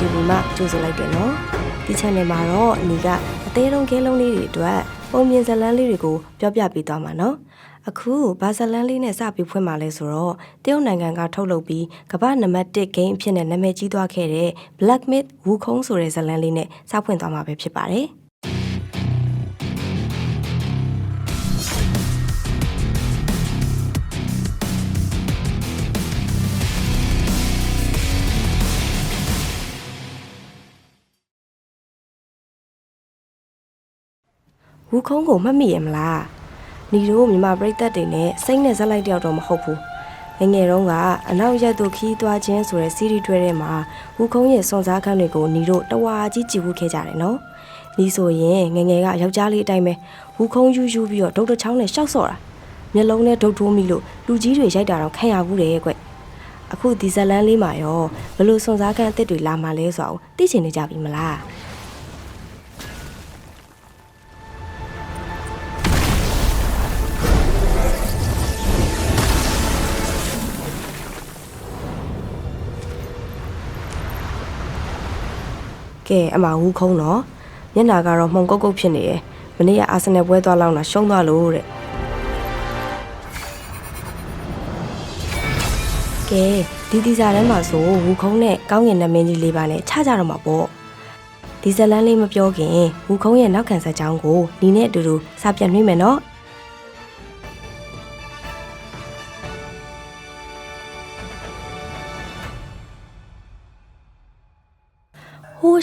ရဲ့ဒီနေ့ဒီမှာကြိုဆိုလိုက်တယ်နော်ဒီ channel မှာတော့အနီကအသေးတုံးကဲလုံးလေးတွေအတွက်ပုံမြင်ဇာတ်လမ်းလေးတွေကိုပြောပြပေးသွားမှာနော်အခုဘာဇာတ်လမ်းလေးနဲ့စပြီးဖွင့်มาလဲဆိုတော့တရုတ်နိုင်ငံကထုတ်လုပ်ပြီးကမ္ဘာနံပါတ်1 game အဖြစ်နဲ့နာမည်ကြီးသွားခဲ့တဲ့ Black Myth Wukong ဆိုတဲ့ဇာတ်လမ်းလေးနဲ့စဖွင့်သွားမှာပဲဖြစ်ပါတယ် ဝူခုံးကိုမှတ်မိရမလားညီတို့မြန်မာပြည်သက်တွေနဲ့စိတ်နဲ့ဇက်လိုက်တယောက်တော့မဟုတ်ဘူးငယ်ငယ်တုန်းကအနောက်ရက်သို့ခီးသွားခြင်းဆိုတဲ့စီးရီးတွဲထဲမှာဝူခုံးရဲ့စွန်စားခန်းတွေကိုညီတို့တဝါကြီးကြည့်ဝခဲ့ကြတယ်နော်ညီဆိုရင်ငယ်ငယ်ကယောက်ျားလေးအတိုင်းပဲဝူခုံးယူးယူးပြီးတော့ဒုတ်တစ်ချောင်းနဲ့ရှောက်စော့တာမျက်လုံးနဲ့ဒုတ်ထိုးမိလို့လူကြီးတွေရိုက်တာတော့ခံရဘူးတယ်ကွအခုဒီဇက်လန်းလေးမှာရောဘလို့စွန်စားခန်းအစ်စ်တွေလာမှလဲဆိုတော့သိချင်နေကြပြီမလား ကဲအမဝူးခုံးတော့မျက်နာကတော့မှုံကုတ်ကုတ်ဖြစ်နေတယ်မနေ့ကအာဆင်နယ်ပွဲသွားလောက်တာရှုံးသွားလို့တဲ့ကဲဒီဒီဇာတန်းမှာဆိုဝူခုံးနဲ့ကောင်းကင်နမင်းကြီးလေးပါနဲ့ခြားကြတော့မှာပေါ့ဒီဇလန်းလေးမပြောခင်ဝူခုံးရဲ့နောက်ခံဆက်ချောင်းကိုဒီနဲ့အတူတူစာပြန်နှိမ့်မယ်နော်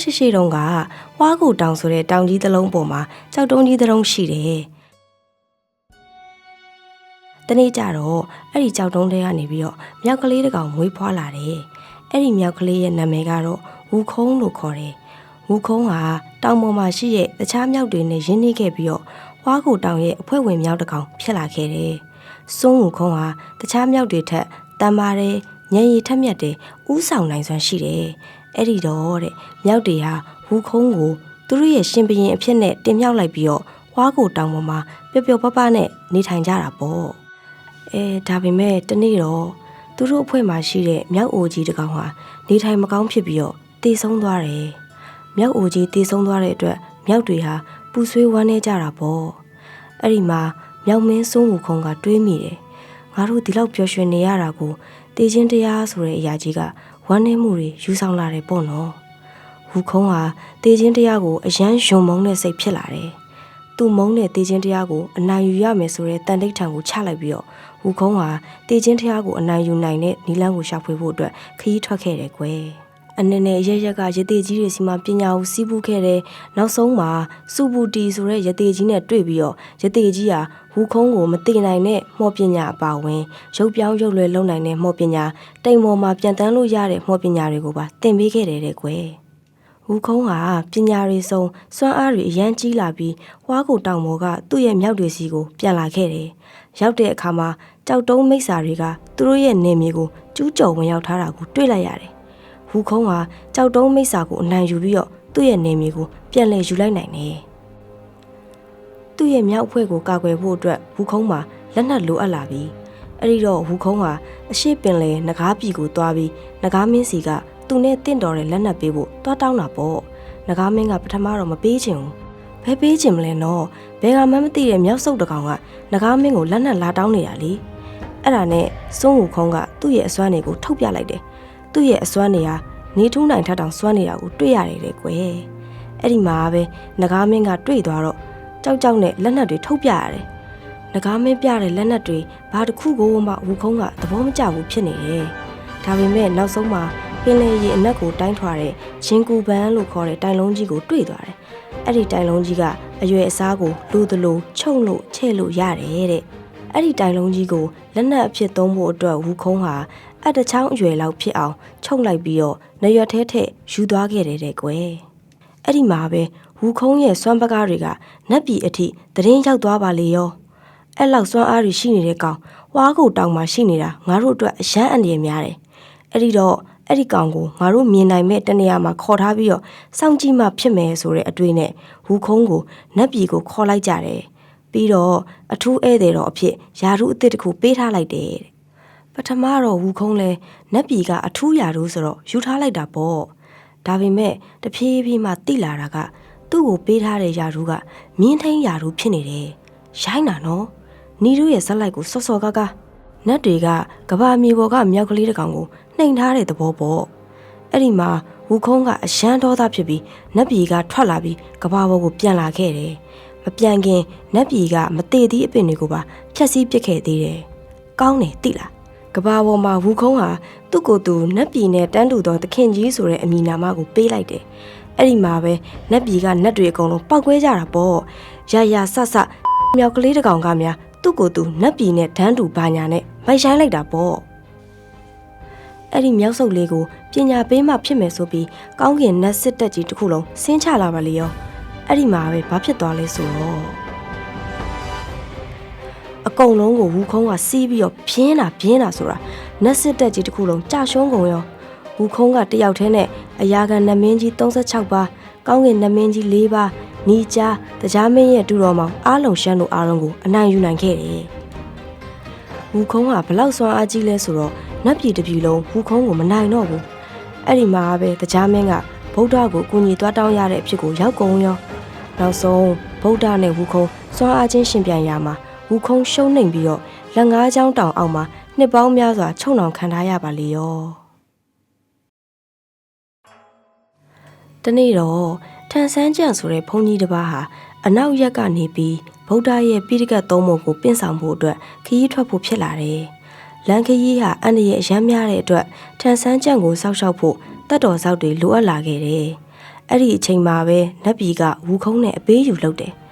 ရှိရှိတုန်းကဝါကူတောင်ဆိုတဲ့တောင်ကြီးတစ်လုံးပေါ်မှာကြောက်တုံးကြီးတစ်လုံးရှိတယ်။တနေ့ကျတော့အဲ့ဒီကြောက်တုံးတွေကနေပြီးတော့မြောက်ကလေးတစ်ကောင်မွေးဖွားလာတယ်။အဲ့ဒီမြောက်ကလေးရဲ့နာမည်ကတော့ဝူခုံးလို့ခေါ်တယ်။ဝူခုံးဟာတောင်ပေါ်မှာရှိတဲ့တခြားမြောက်တွေနဲ့ရင်းနှီးခဲ့ပြီးတော့ဝါကူတောင်ရဲ့အဖွဲ့ဝင်မြောက်တစ်ကောင်ဖြစ်လာခဲ့တယ်။စွန်းဝူခုံးဟာတခြားမြောက်တွေထက်တန်ပါတယ်ညံရည်ထက်မြက်တယ်ဥဆောင်နိုင်စွမ်းရှိတယ်။ အဲ့ဒီတော့တဲ့မြောက်တွေဟာဝူခုံးကိုသူတို့ရဲ့ရှင်ဘရင်အဖြစ်နဲ့တင်မြှောက်လိုက်ပြီးတော့ဝါကိုတောင်ပေါ်မှာပျော်ပျော်ပပနဲ့နေထိုင်ကြတာပေါ့။အဲဒါပေမဲ့တနေ့တော့သူတို့အဖွဲ့မှာရှိတဲ့မြောက်အိုကြီးတစ်ကောင်ဟာနေထိုင်မကောင်းဖြစ်ပြီးတော့တည်ဆုံးသွားတယ်။မြောက်အိုကြီးတည်ဆုံးသွားတဲ့အတွက်မြောက်တွေဟာပူဆွေးဝမ်းနေကြတာပေါ့။အဲ့ဒီမှာမြောက်မင်းစိုးမှုခုံကတွေးမိတယ်။ငါတို့ဒီလောက်ပျော်ရွှင်နေရတာကို တည်ခြင်းတရားဆိုတဲ့အရာကြီးကဝမ်းနည်းမှုတွေယူဆောင်လာတယ်ပေါ့နော်။ဝူခုံးဟာတည်ခြင်းတရားကိုအယမ်းယုံမုန်းတဲ့စိတ်ဖြစ်လာတယ်။သူမုန်းတဲ့တည်ခြင်းတရားကိုအနိုင်ယူရမယ်ဆိုတဲ့တန်တိတ်ထံကိုချလိုက်ပြီးတော့ဝူခုံးဟာတည်ခြင်းတရားကိုအနိုင်ယူနိုင်တဲ့နီလန်းကိုရှာဖွေဖို့အတွက်ခရီးထွက်ခဲ့တယ်ကွယ်။ အနေနဲ့ရရက်ကရသေးကြီးတွေစီမှာပညာကိုစီးပူးခဲ့တဲ့နောက်ဆုံးမှာစူပူတီဆိုတဲ့ရသေးကြီးနဲ့တွေ့ပြီးတော့ရသေးကြီးဟာဝူခုံးကိုမသိနိုင်တဲ့မော်ပညာအပါဝင်ရုပ်ပြောင်းရုပ်လွယ်လုံနိုင်တဲ့မော်ပညာတိမ်ပေါ်မှာပြန်တန်းလို့ရတဲ့မော်ပညာတွေကိုပါသင်ပေးခဲ့တယ်တဲ့ကွယ်။ဝူခုံးဟာပညာတွေဆုံးစွမ်းအားတွေအရန်ကြီးလာပြီးဝါကိုတောင်ပေါ်ကသူ့ရဲ့မြောက်တွေစီကိုပြန်လာခဲ့တယ်။ရောက်တဲ့အခါမှာကြောက်တုံးမိစ္ဆာတွေကသူတို့ရဲ့နေမြေကိုကျူးကျော်ဝင်ရောက်ထားတာကိုတွေ့လိုက်ရတယ်။ ဝူခုံးဟာကြောက်တုံးမိစ္ဆာကိုအနိုင်ယူပြီးတော့သူ့ရဲ့နေမြေကိုပြန်လည်ယူလိုက်နိုင်တယ်။သူ့ရဲ့မြောက်အဖွဲ့ကိုကာကွယ်ဖို့အတွက်ဝူခုံးမှာလက်နက်လိုအပ်လာပြီးအဲ့ဒီတော့ဝူခုံးဟာအရှိပင်လေငကားပြည်ကိုတွားပြီးငကားမင်းစီကသူနဲ့တင့်တော်တဲ့လက်နက်ပေးဖို့တွားတောင်းတာပေါ့ငကားမင်းကပထမတော့မပေးချင်ဘူးဘယ်ပေးချင်မလဲနော်ဘယ်ကမှမသိတဲ့မြောက်ဆုပ်တကောင်ကငကားမင်းကိုလက်နက်လာတောင်းနေတာလေအဲ့ဒါနဲ့စွန်းဝူခုံးကသူ့ရဲ့အစွမ်းတွေကိုထုတ်ပြလိုက်တယ် သူ့ရဲ့အစွမ်းတွေဟာနေထူးနိုင်ထက်တောင်စွမ်းနေတာကိုတွေ့ရတယ်တဲ့ကွယ်အဲ့ဒီမှာပဲငကားမင်းကတွေ့သွားတော့ကြောက်ကြောက်နဲ့လက်နက်တွေထုတ်ပြရတယ်ငကားမင်းပြတဲ့လက်နက်တွေဘာတစ်ခုကိုမှဝူခုံးကသဘောမကျဘူးဖြစ်နေတယ်ဒါပေမဲ့နောက်ဆုံးမှာပင်လယ်ရေအနက်ကိုတိုင်းထွာတဲ့ဂျင်ကူပန်းလို့ခေါ်တဲ့တိုင်လုံးကြီးကိုတွေ့သွားတယ်အဲ့ဒီတိုင်လုံးကြီးကအရွယ်အစားကိုလူသလိုချုံလို့ချဲ့လို့ရတယ်တဲ့အဲ့ဒီတိုင်လုံးကြီးကိုလက်နက်အဖြစ်သုံးဖို့အတွက်ဝူခုံးဟာ အတချောင်းအရွယ်လောက်ဖြစ်အောင်ချုပ်လိုက်ပြီးတော့နရွက်ထဲထည့်ယူသွားခဲ့တယ်တဲ့ကွယ်အဲ့ဒီမှာပဲဝူခုံးရဲ့စွမ်းပကားတွေကနက်ပြည်အထိသတင်းရောက်သွားပါလေရောအဲ့လောက်စွမ်းအားတွေရှိနေတဲ့ကောင်ဝါးကိုတောင်မှရှိနေတာငါတို့အတွက်အရန်အန္တရာယ်များတယ်အဲ့ဒီတော့အဲ့ဒီကောင်ကိုငါတို့မြင်နိုင်မဲ့တနေရာမှာခေါ်ထားပြီးတော့စောင့်ကြည့်မှဖြစ်မယ်ဆိုတဲ့အတွေ့နဲ့ဝူခုံးကိုနက်ပြည်ကိုခေါ်လိုက်ကြတယ်ပြီးတော့အထူးဧည့်သည်တော်အဖြစ်ယာရုအစ်စ်တစ်ခုပေးထားလိုက်တယ်တဲ့ ပထမတော့ဝူခုံးလဲနတ်ပြည်ကအထူးရာထူးဆိုတော့ယူထားလိုက်တာပေါ့ဒါပေမဲ့တဖြည်းဖြည်းမှတိလာတာကသူ့ကိုပေးထားတဲ့ရာထူးကမြင်းထိန်ရာထူးဖြစ်နေတယ်ရိုင်းတာနော်နီတို့ရဲ့ဇက်လိုက်ကိုစော့စော်ကားကားနတ်တွေကကဘာမြေပေါ်ကမြောက်ကလေးတစ်ကောင်ကိုနှိမ်ထားတဲ့သဘောပေါ့အဲ့ဒီမှာဝူခုံးကအရန်ဒေါသဖြစ်ပြီးနတ်ပြည်ကထွက်လာပြီးကဘာပေါ်ကိုပြန်လာခဲ့တယ်မပြန်ခင်နတ်ပြည်ကမတည်သည့်အပင်တွေကိုပါဖျက်ဆီးပစ်ခဲ့သေးတယ်ကောင်းတယ်တိလား ကဘာပေါ်မှာဝူခုံးဟာသူ့ကိုယ်သူနတ်ပြည်နဲ့တန်းတူသောသခင်ကြီးဆိုတဲ့အမည်နာမကိုပေးလိုက်တယ်။အဲ့ဒီမှာပဲနတ်ပြည်ကနတ်တွေအကုန်လုံးပောက်ကွဲကြတာပေါ့။ရရဆဆမြောက်ကလေးတစ်ကောင်ကများသူ့ကိုယ်သူနတ်ပြည်နဲ့တန်းတူဘာညာနဲ့မိုက်ဆိုင်လိုက်တာပေါ့။အဲ့ဒီမြောက်ဆုပ်လေးကိုပညာပေးမှဖြစ်မယ်ဆိုပြီးကောင်းကင်နတ်စစ်တပ်ကြီးတစ်ခုလုံးဆင်းချလာပါလေရော။အဲ့ဒီမှာပဲဘာဖြစ်သွားလဲဆိုတော့ အကုန်လုံးကိုဝူခုံးကစီးပြီးတော့ပြင်းတာပြင်းတာဆိုတာနက်စစ်တက်ကြီးတစ်ခုလုံးကြာရှုံးကုန်ရောဝူခုံးကတယောက်တည်းနဲ့အရာခံနမင်းကြီး36ပါးကောင်းကင်နမင်းကြီး4ပါးနီးကြားတရားမင်းရဲ့တူတော်မောင်အားလုံးရှမ်းတို့အားလုံးကိုအနိုင်ယူနိုင်ခဲ့တယ်ဝူခုံးကဘလောက်စွမ်းအားကြီးလဲဆိုတော့နတ်ပြည်တစ်ပြည်လုံးဝူခုံးကိုမနိုင်တော့ဘူးအဲ့ဒီမှာပဲတရားမင်းကဗုဒ္ဓကိုကူညီသွားတောင်းရတဲ့အဖြစ်ကိုရောက်ကုန်ရောနောက်ဆုံးဗုဒ္ဓနဲ့ဝူခုံးစွမ်းအားချင်းရှင်ပြန်ရမှာ ဝူခုံးရှုံးနှိမ်ပြီးတော့လက်ငါးချောင်းတောင်အောက်မှာနှစ်ပေါင်းများစွာချုံနှောင်ခံထားရပါလေရောတနေ့တော့ထန်ဆန်းကျန့်ဆိုတဲ့ဘုန်းကြီးတစ်ပါးဟာအနောက်ရက်ကနေပြီးဗုဒ္ဓရဲ့ပိဋကတ်သုံးပုံကိုပင့်ဆောင်ဖို့အတွက်ခရီးထွက်ဖို့ဖြစ်လာတယ်။လန်ခရီးဟာအန္တရာယ်အရမ်းများတဲ့အတွက်ထန်ဆန်းကျန့်ကိုစောက်ရှောက်ဖို့တတ်တော်စောက်တွေလိုအပ်လာခဲ့တယ်။အဲ့ဒီအချိန်မှာပဲနတ်ပြည်ကဝူခုံးနဲ့အပေးယူလုပ်တယ်။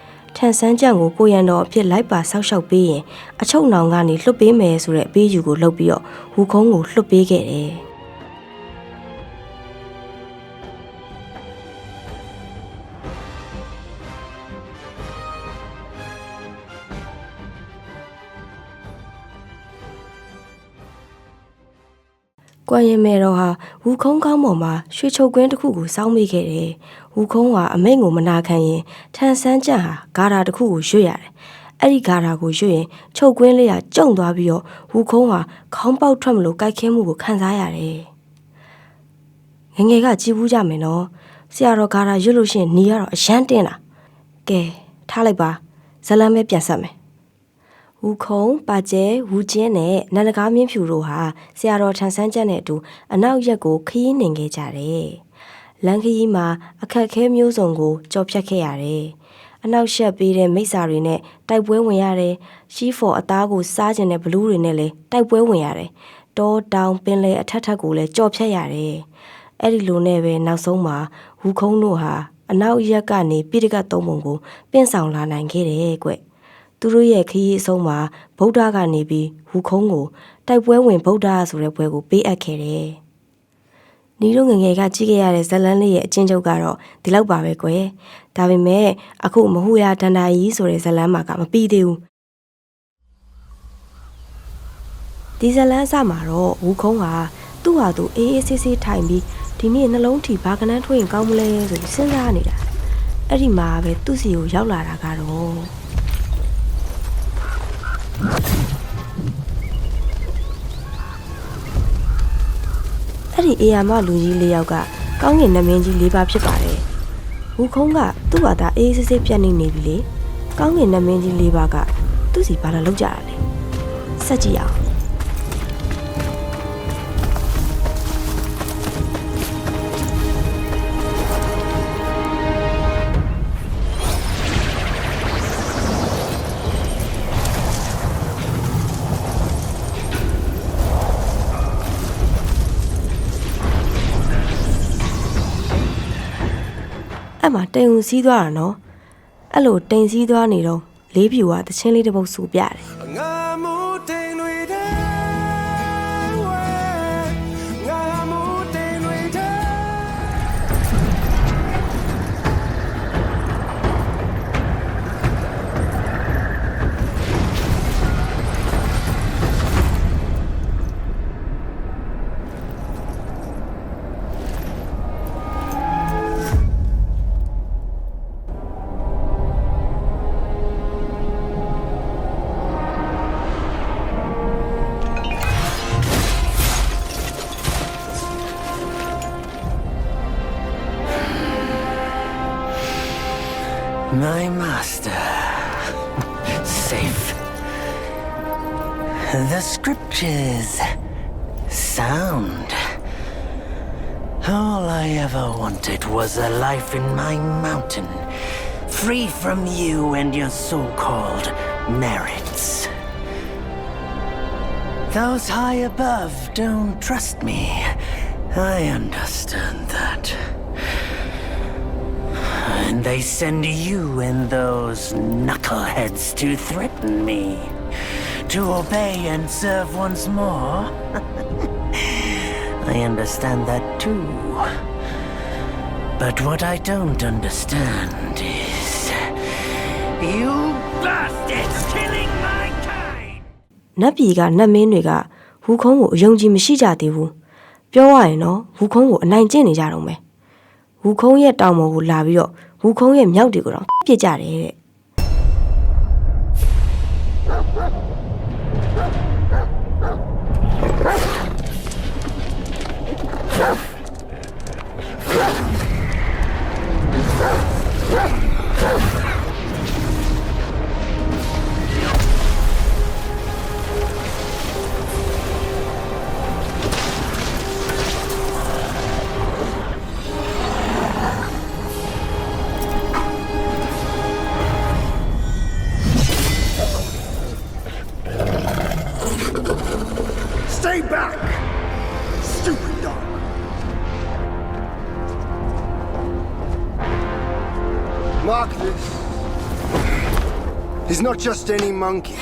ထန်ဆန်းကျန့်ကိုကိုရန်တော်အဖြစ်လိုက်ပါစောက်ရှောက်ပေးရင်အချုပ်နောင်ကနေလွတ်ပေးမယ်ဆိုတဲ့အပေးယူကိုလုပ်ပြီးတော့ဝူခုံးကိုလွတ်ပေးခဲ့တယ်။ ကွမ်ရင်မဲတော်ဟာဝူခုံးကောင်းပေါ်မှာရွှေချုပ်ကွင်းတစ်ခုကိုစောင်းမိခဲ့တယ်။ဝူခုံးဟာအမိန့်ကိုမနာခံရင်ထန်ဆန်းကြန့်ဟာဂါရာတစ်ခုကိုရွတ်ရတယ်။အဲ့ဒီဂါရာကိုရွတ်ရင်ချုပ်ကွင်းလေးကကျုံသွားပြီးတော့ဝူခုံးဟာခေါင်းပေါက်ထွက်မလို့ကြိုက်ခဲမှုကိုခံစားရတယ်။ငယ်ငယ်ကကြည်ဘူးကြမယ်နော်။ဆရာတော်ဂါရာရွတ်လို့ရှရင်ညီကတော့အရန်တင်းလာ။ကဲထားလိုက်ပါဇလန်းပဲပြန်ဆက်မယ်။ ဝူခုံပါကျဲဝူကျင်းနဲ့နန္ဒကားမြင့်ဖြူတို့ဟာဆရာတော်ထန်ဆန်းကျက်နဲ့အတူအနောက်ရက်ကိုခရီးနှင်ခဲ့ကြတယ်။လမ်းခရီးမှာအခက်အခဲမျိုးစုံကိုကြော်ဖြတ်ခဲ့ရတယ်။အနောက်ရှက်ပေးတဲ့မိစ္ဆာတွေနဲ့တိုက်ပွဲဝင်ရတယ်။ရှီဖော်အသားကိုစားကျင်တဲ့ဘလူးတွေနဲ့လည်းတိုက်ပွဲဝင်ရတယ်။တောတောင်ပင်လယ်အထက်ထက်ကိုလည်းကြော်ဖြတ်ရတယ်။အဲ့ဒီလိုနဲ့ပဲနောက်ဆုံးမှာဝူခုံတို့ဟာအနောက်ရက်ကနေပိဋကတ်သုံးပုံကိုပင့်ဆောင်လာနိုင်ခဲ့တယ်ကွ။ သူတို့ရဲ့ခရီးအဆုံးမှာဗုဒ္ဓကနေပြီးဝူခုံးကိုတိုက်ပွဲဝင်ဗုဒ္ဓဆိုတဲ့ပွဲကိုပေးအပ်ခဲ့တယ်။နီတို့ငယ်ငယ်ကကြည့်ခဲ့ရတဲ့ဇတ်လန်းလေးရဲ့အချင်းချုပ်ကတော့ဒီလောက်ပါပဲကွယ်။ဒါပေမဲ့အခုမဟူရဒန္တာကြီးဆိုတဲ့ဇတ်လန်းမှာကမပြီးသေးဘူး။ဒီဇတ်လန်းအစမှာတော့ဝူခုံးကသူ့ဟာသူအေးအေးဆေးဆေးထိုင်ပြီးဒီနေ့နှလုံးထီဘာကနန်းထွင်ကောင်းမလဲဆိုပြီးစဉ်းစားနေတာ။အဲ့ဒီမှာပဲသူ့စီကိုရောက်လာတာကတော့ အဲ့ဒီအေယာမလူကြီးလေးယောက်ကကောင်းကင်နမင်းကြီးလေးပါဖြစ်ပါတယ်။ဝူခုံးကသူ့ဘာသာအေးဆေးဆေးပြတ်နေနေပြီလေ။ကောင်းကင်နမင်းကြီးလေးပါကသူ့စီဘာလာလောက်ကြတာလဲ။ဆက်ကြည့်အောင် အဲ့မှာတိမ်ဦးစီးသွားတာနော်။အဲ့လိုတိမ်စီးသွားနေတော့လေးဖြူကတချင်းလေးတစ်ပုတ်ဆူပြတယ် My master. Safe. The scriptures sound. All I ever wanted was a life in my mountain, free from you and your so called merits. Those high above don't trust me. I understand And they send you and those knuckleheads to threaten me. To obey and serve once more. I understand that too. But what I don't understand is. You bastards killing my kind! နတ်ပြည်ကနတ်မင်းတွေကဝူခုံးကိုအယုံကြည်မရှိကြသေးဘူးပြောရရင်တော့ဝူခုံးကိုအနိုင်ကျင့်နေကြတော့မယ်ဝူခုံးရဲ့တောင်ပေါ်ကိုလာပြီးတော့ ဝူခုံးရဲ့မြောက်တွေကိုတော့ပြစ်ကြတယ်တဲ့ He's not just any monkey.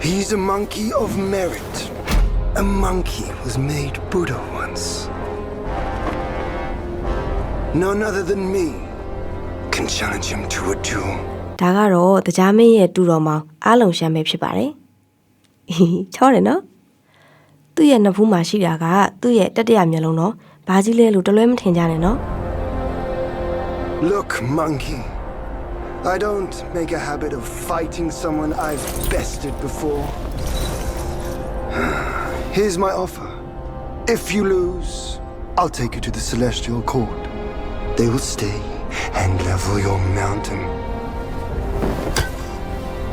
He's a monkey of merit. A monkey was made Buddha once. None other than me can challenge him to a duel. ဒါကတော့တရားမင်းရဲ့တူတော်မောင်အားလုံးရှမ်းပဲဖြစ်ပါတယ်ချောတယ်နော်သူ့ရဲ့နှစ်ဖူးမှာရှိတာကသူ့ရဲ့တတိယမျက်လုံးတော့ဘာကြီးလဲလို့တလွဲမထင်ကြနဲ့နော် Look, monkey. I don't make a habit of fighting someone I've bested before. Here's my offer. If you lose, I'll take you to the Celestial Court. They will stay and level your mountain.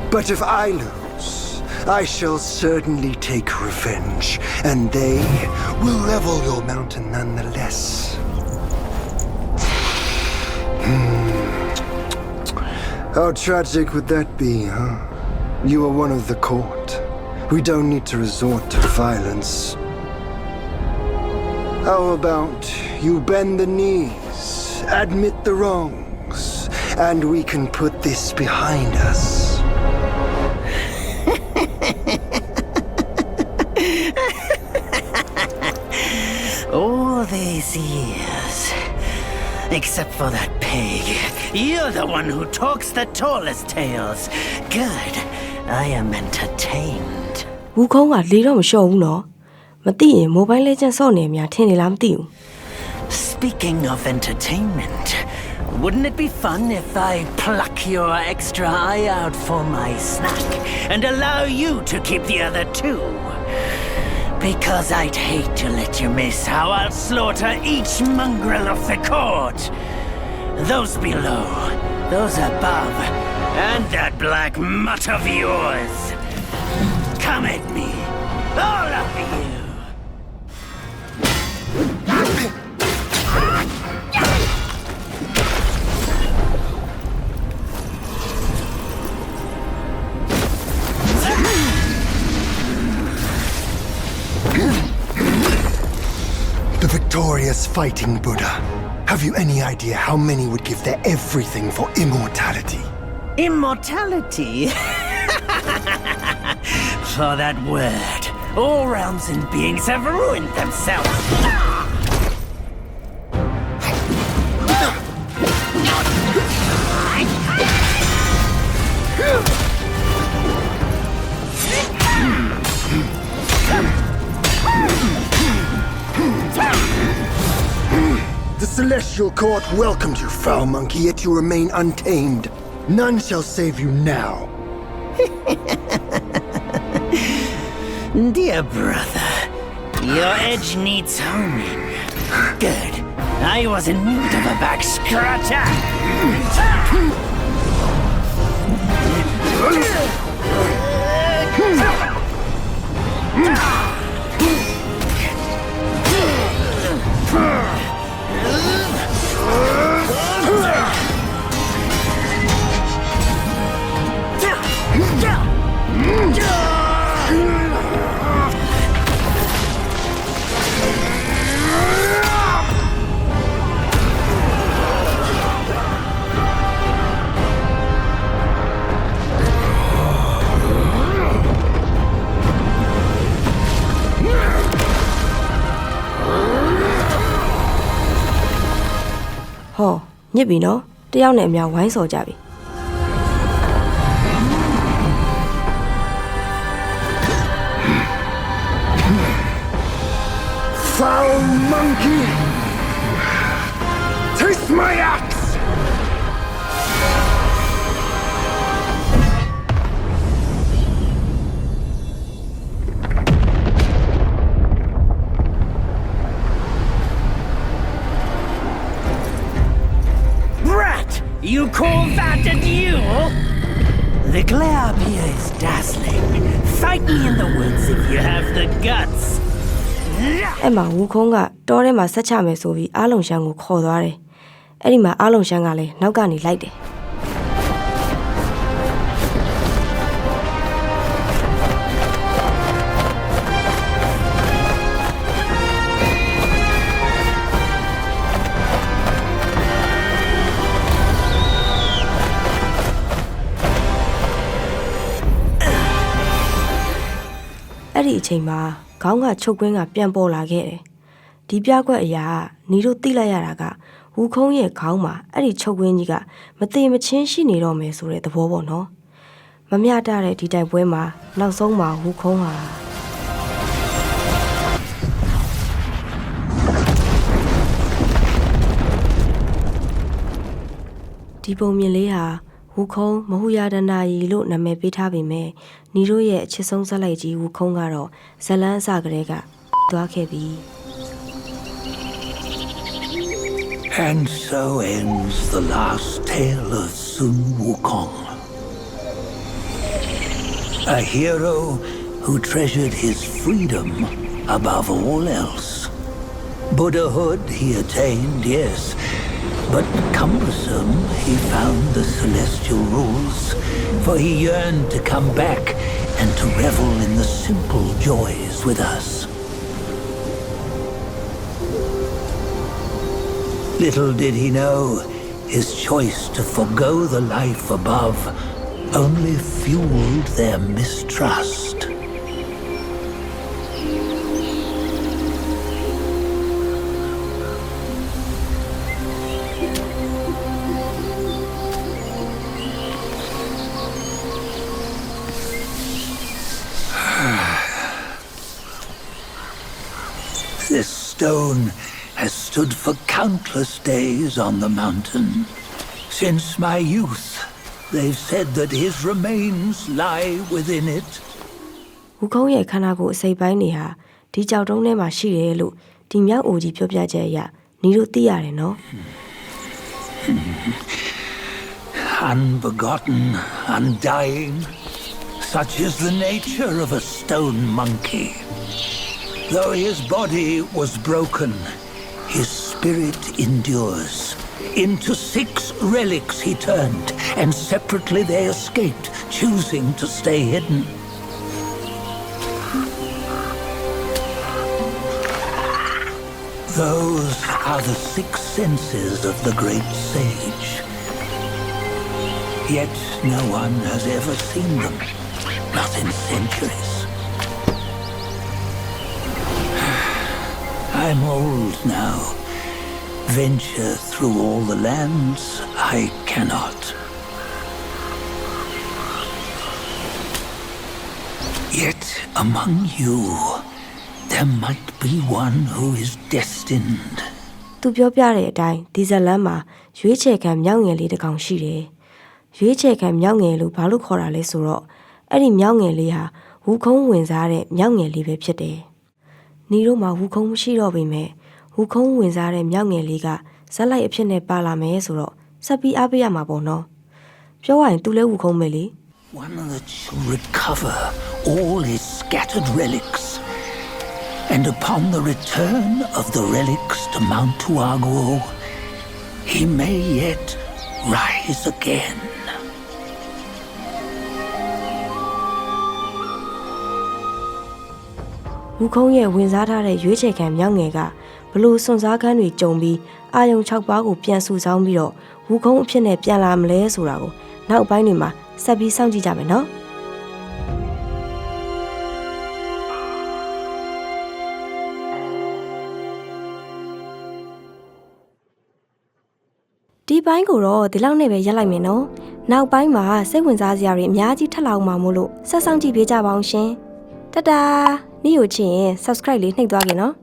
But if I lose, I shall certainly take revenge, and they will level your mountain nonetheless. How tragic would that be, huh? You are one of the court. We don't need to resort to violence. How about you bend the knees, admit the wrongs, and we can put this behind us? All these years. Except for that pig. You're the one who talks the tallest tales. Good. I am entertained. ဝူခုံးကလေတော့မလျှော့ဘူးနော်မသိရင် Mobile Legends ဆော့နေများထင်နေလားမသိဘူး Speaking of entertainment, wouldn't it be fun if I pluck your extra eye out for my snack and allow you to keep the other two? Because I'd hate to let you miss how I'll slaughter each mongrel of the court. Those below, those above, and that black mutt of yours. Come at me, all of you. The victorious fighting Buddha. Have you any idea how many would give their everything for immortality? Immortality? For that word, all realms and beings have ruined themselves. Celestial Court welcomed you, foul monkey, yet you remain untamed. None shall save you now. Dear brother, your edge needs honing. Good. I was in need of a back scratcher. ။ ညစ်ပြီနော်။တယောက်နဲ့အများဝိုင်းစော်ကြပြီ Foul monkey! Taste my axe! You call that a duel? The glare up here is dazzling. Fight me in the woods if you have the guts. ။အဲ့မှာဝူခုံးကတောထဲမှာဆက်ချမယ်ဆိုပြီးအားလုံရှမ်းကိုခေါ်သွားတယ်။အဲ့ဒီမှာအားလုံရှမ်းကလည်းနောက်ကနေလိုက်တယ် ချိန်မှာခေါင်းကချုပ်ကွင်းကပြန်ပေါ်လာခဲ့တယ်။ဒီပြကွက်အရာကနီတို့သိလိုက်ရတာကဝူခုံးရဲ့ခေါင်းမှာအဲ့ဒီချုပ်ကွင်းကြီးကမသေးမချင်းရှိနေတော့မယ်ဆိုတဲ့သဘောပေါ့နော်။မမျှတတဲ့ဒီတိုက်ပွဲမှာနောက်ဆုံးမှာဝူခုံးဟာဒီပုံမြင်လေးဟာ ဝူခုံးမဟုရဒနာရီလို့နာမည်ပေးထားပေမဲ့နီတို့ရဲ့အချစ်ဆုံးဇက်လိုက်ကြီးဝူခုံးကတော့ဇလန်းအစကလေးကသွားခဲ့ပြီ And so ends the last tale of Sun Wukong. A hero who treasured his freedom above all else. Buddhahood he attained, yes, but cumbersome he found the celestial rules, for he yearned to come back and to revel in the simple joys with us. Little did he know his choice to forego the life above only fueled their mistrust. Stone has stood for countless days on the mountain. Since my youth, they've said that his remains lie within it. ဝူခုံးရဲ့ခန္ဓာကိုယ်အစိပ်ပိုင်းတွေဟာဒီကြောက်တုံးထဲမှာရှိတယ်လို့ဒီမြောက်အိုကြီးပြောပြချက်အရနီတို့သိရတယ်နော် Unbegotten, undying. Such is the nature of a stone monkey. Though his body was broken, his spirit endures. Into six relics he turned, and separately they escaped, choosing to stay hidden. Those are the six senses of the great sage. Yet no one has ever seen them, not in centuries. I'm old now. Venture through all the lands I cannot. Yet among you, there might be one who is destined. သူပြောပြတဲ့အတိုင်းဒီဇလန်မှာရွေးချယ်ခံမြောက်ငယ်လေးတစ်ကောင်ရှိတယ်။ရွေးချယ်ခံမြောက်ငယ်လို့ဘာလို့ခေါ်တာလဲဆိုတော့အဲ့ဒီမြောက်ငယ်လေးဟာဝူခုံးဝင်စားတဲ့မြောက်ငယ်လေးပဲဖြစ်တယ်။ နီတို့မှာဝူခုံးမရှိတော့ပေမဲ့ဝဝူခုံးဝင်စားတဲ့မြောက်ငယ်လေးကဇက်လိုက်အဖြစ်နဲ့ပါလာမယ်ဆိုတော့ဆက်ပြီးအားပေးရမှာပေါ့နော်ပြောရရင်သူလဲဝူခုံးမယ်လေ One that shall recover all his scattered relics. And upon the return of the relics to Mount Tuaguo, he may yet rise again. ဝူခုံးရဲ့ဝင်စားထားတဲ့ရွေးချယ်ခံမြောက်ငယ်ကဘလို့စွန်စားခန်းတွေကြုံပြီးအာယုံ6ပါးကိုပြန်စုဆောင်းပြီးတော့ဝူခုံးအဖြစ်နဲ့ပြန်လာမလဲဆိုတာကိုနောက်ပိုင်းတွေမှာဆက်ပြီးစောင့်ကြည့်ကြမယ်နော်ဒီပိုင်းကိုတော့ဒီလောက်နဲ့ပဲရက်လိုက်မယ်နော်နောက်ပိုင်းမှာစိတ်ဝင်စားစရာတွေအများကြီးထပ်လာအောင်မှာမို့လို့ဆက်ဆောင်ကြည့်ပေးကြပါအောင်ရှင်တတား နေ့ကိုချင်ရင် subscribe လေးနှိပ်သွားကြနော်